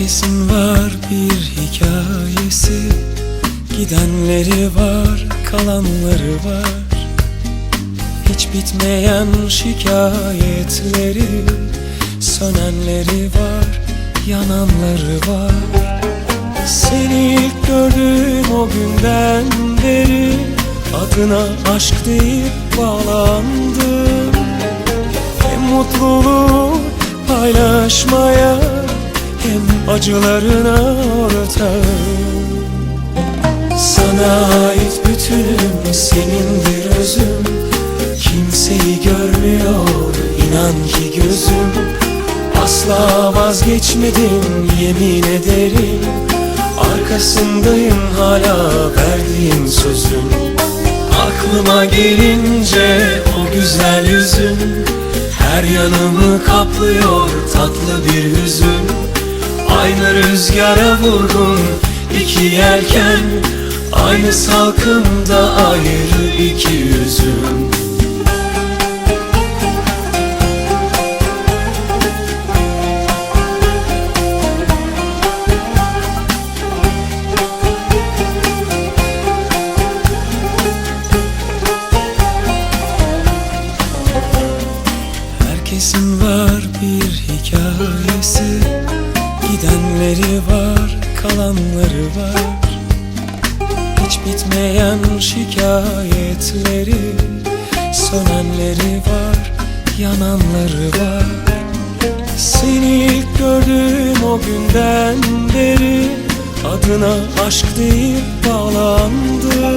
Herkesin var bir hikayesi. Gidenleri var, kalanları var. Hiç bitmeyen şikayetleri. Sönenleri var, yananları var. Seni ilk gördüğüm o günden beri Adına aşk deyip bağlandım. Hem mutluluğu paylaşmaya acılarına ortağım Sana ait bütünüm senindir özüm. Kimseyi görmüyor inan ki gözüm. Asla vazgeçmedim yemin ederim. Arkasındayım hala verdiğim sözüm. Aklıma gelince o güzel yüzün Her yanımı kaplıyor tatlı bir hüzün Aynı rüzgara vurgun iki yelken Aynı salkımda ayrı iki yüzüm Herkesin var bir hikayesi Gidenleri var, kalanları var. Hiç bitmeyen şikayetleri Sönenleri var, yananları var. Seni ilk gördüğüm o günden beri Adına aşk deyip bağlandım